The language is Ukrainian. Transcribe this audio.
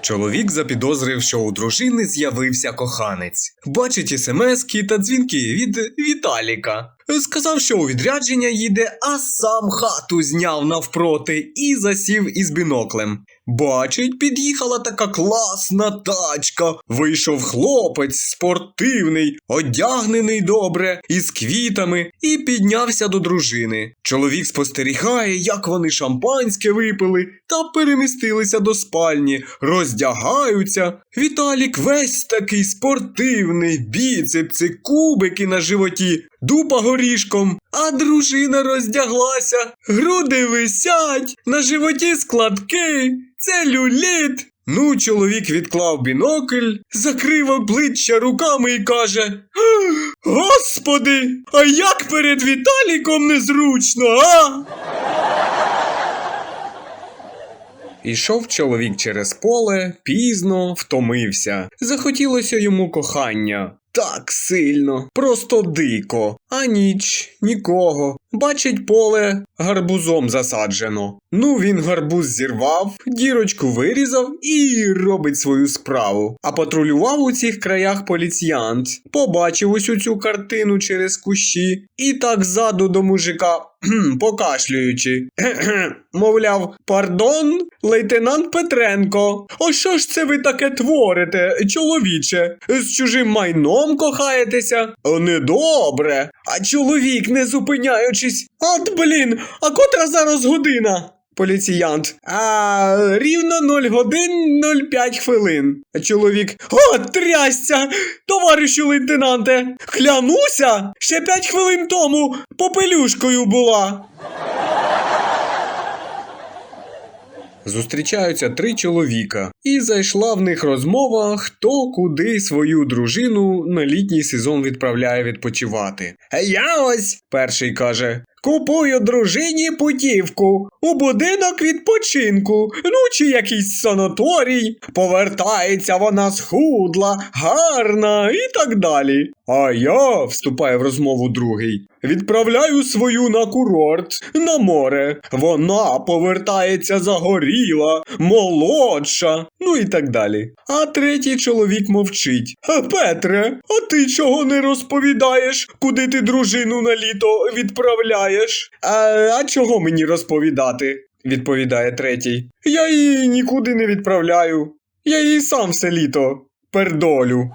Чоловік запідозрив, що у дружини з'явився коханець. Бачить смски та дзвінки від Віталіка. Сказав, що у відрядження їде, а сам хату зняв навпроти і засів із біноклем. Бачить, під'їхала така класна тачка. Вийшов хлопець спортивний, одягнений добре, із квітами, і піднявся до дружини. Чоловік спостерігає, як вони шампанське випили та перемістилися до спальні, роздягаються. Віталік весь такий спортивний, біцепси, кубики на животі, дупа горішком, а дружина роздяглася, груди висять, на животі складки, це люліт. Ну, чоловік відклав бінокль, закрив обличчя руками і каже: Господи, а як перед Віталіком незручно, а? Ішов чоловік через поле, пізно втомився. Захотілося йому кохання. Так сильно, просто дико. А ніч нікого. Бачить поле гарбузом засаджено. Ну він гарбуз зірвав, дірочку вирізав і робить свою справу. А патрулював у цих краях поліціянт. Побачив усю цю картину через кущі і так ззаду до мужика, покашлюючи. Мовляв, пардон, лейтенант Петренко. О що ж це ви таке творите, чоловіче? З чужим майном кохаєтеся? Недобре. А чоловік, не зупиняючись. От блін, а котра зараз година? Поліціянт. А рівно 0 годин 05 хвилин. Чоловік. О, трясся! Товаришу лейтенанте! Клянуся! Ще 5 хвилин тому попелюшкою була. Зустрічаються три чоловіка, і зайшла в них розмова, хто куди свою дружину на літній сезон відправляє відпочивати. Я ось, перший каже. Купую дружині путівку у будинок відпочинку, ну чи якийсь санаторій. Повертається вона схудла, гарна і так далі. А я, вступає в розмову другий, відправляю свою на курорт, на море. Вона повертається загоріла, молодша, ну і так далі. А третій чоловік мовчить. Петре, а ти чого не розповідаєш, куди ти дружину на літо відправляєш? А, а чого мені розповідати? відповідає третій. Я її нікуди не відправляю. Я її сам все літо пердолю.